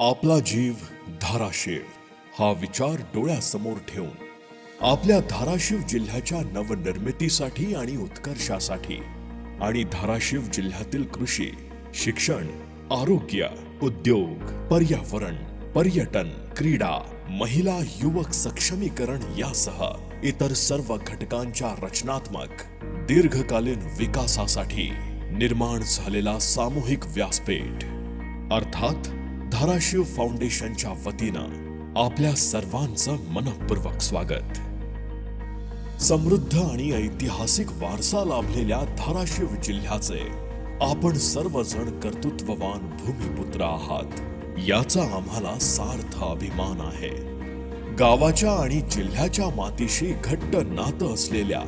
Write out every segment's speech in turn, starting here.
आपला जीव धाराशिव. हा विचार डोळ्यासमोर ठेवून आपल्या धाराशिव जिल्ह्याच्या नवनिर्मितीसाठी आणि उत्कर्षासाठी आणि धाराशिव जिल्ह्यातील कृषी शिक्षण आरोग्य उद्योग पर्यावरण पर्यटन क्रीडा महिला युवक सक्षमीकरण यासह इतर सर्व घटकांच्या रचनात्मक दीर्घकालीन विकासासाठी निर्माण झालेला सामूहिक व्यासपीठ. अर्थात धाराशिव फाउंडेशनच्या वतीनं आपल्या सर्वांचं मनपूर्वक स्वागत. समृद्ध आणि ऐतिहासिक वारसा लाभलेल्या धाराशिव जिल्ह्याचे आपण सर्वजण कर्तृत्ववान भूमिपुत्र आहात याचा आम्हाला सार्थ अभिमान आहे. गावाच्या आणि जिल्ह्याच्या मातीशी घट्ट नातं असलेल्या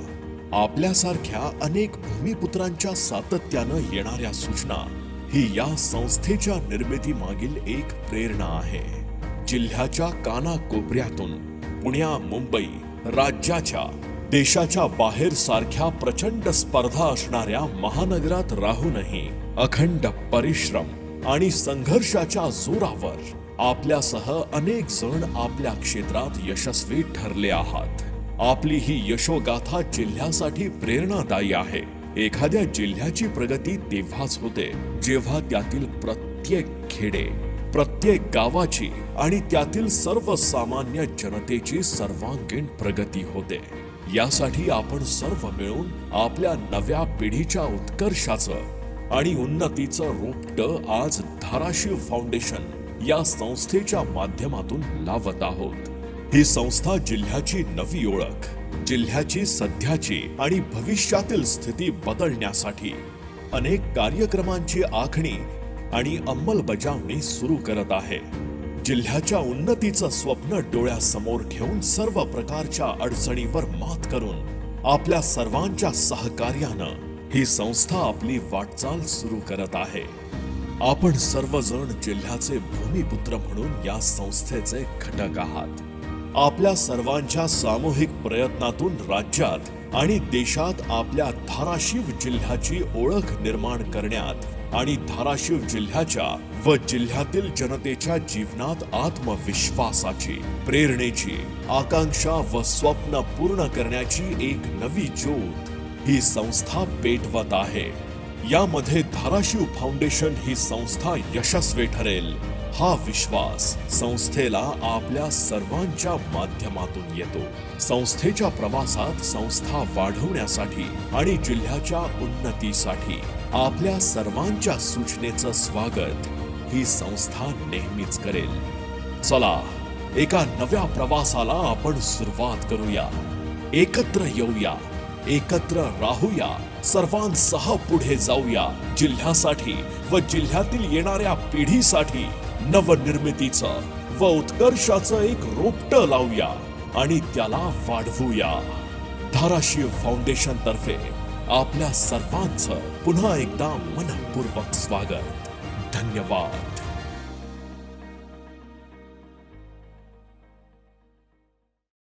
आपल्यासारख्या अनेक भूमिपुत्रांच्या सातत्यानं येणाऱ्या सूचना ही या संस्थेच्या निर्मिती मागील एक प्रेरणा आहे. जिल्ह्याच्या कानाकोपऱ्यातून पुण्या मुंबई राज्याच्या देशाच्या बाहेर सारख्या प्रचंड स्पर्धा असणाऱ्या महानगरात राहूनही अखंड परिश्रम आणि संघर्षाच्या जोरावर आपल्यासह अनेक जण आपल्या क्षेत्रात यशस्वी ठरले आहात. आपली ही यशोगाथा जिल्ह्यासाठी प्रेरणादायी आहे. एखाद्या जिल्ह्याची प्रगती तेव्हाच होते जेव्हा त्यातील प्रत्येक खेडे प्रत्येक गावाची आणि त्यातील सर्वसामान्य जनतेची सर्वांगीण प्रगती होते. यासाठी आपण सर्व मिळून आपल्या नव्या पिढीच्या उत्कर्षाचं आणि उन्नतीचं रोपट आज धाराशिव फाउंडेशन या संस्थेच्या माध्यमातून लावत आहोत. ही संस्था जिल्ह्याची नवी ओळख जिल्ह्याची सध्याची आणि भविष्यातील स्थिती बदलण्यासाठी अनेक कार्यक्रमांची आखणी आणि अंमलबजावणी सुरू करत आहे. जिल्ह्याच्या उन्नतीचं स्वप्न डोळ्यासमोर ठेवून सर्व प्रकारच्या अडचणीवर मात करून आपल्या सर्वांच्या सहकार्यानं ही संस्था आपली वाटचाल सुरू करत आहे. आपण सर्वजण जिल्ह्याचे भूमिपुत्र म्हणून या संस्थेचे घटक आहात. आपल्या सर्वांच्या सामूहिक प्रयत्नातून राज्यात आणि देशात आपल्या धाराशिव जिल्ह्याची ओळख निर्माण करण्यात आणि धाराशिव जिल्ह्याच्या व जिल्ह्यातील जनतेच्या जीवनात आत्मविश्वासाची प्रेरणेची आकांक्षा व स्वप्न पूर्ण करण्याची एक नवी ज्योत ही संस्था पेटवत आहे. यामध्ये धाराशिव फाउंडेशन ही संस्था यशस्वी ठरेल. हा विश्वास संस्थेला आपल्या सर्वांच्या माध्यमातून येतो. संस्थेच्या प्रवासात संस्था वाढवण्यासाठी आणि जिल्ह्याच्या उन्नतीसाठी आपल्या सर्वांच्या सूचनेचं स्वागत ही संस्था नेहमीच करेल. चला एका नव्या प्रवासाला आपण सुरुवात करूया. एकत्र येऊया एकत्र राहूया सर्वांसह पुढे जाऊया जिल्ह्यासाठी व जिल्ह्यातील येणाऱ्या पिढीसाठी. नवनिर्मितीचं व उत्कर्षाचं एक रोपट लावूया आणि त्याला वाढवूया. धाराशिव फाउंडेशन तर्फे आपल्या सर्वांचं पुन्हा एकदा मनपूर्वक स्वागत. धन्यवाद.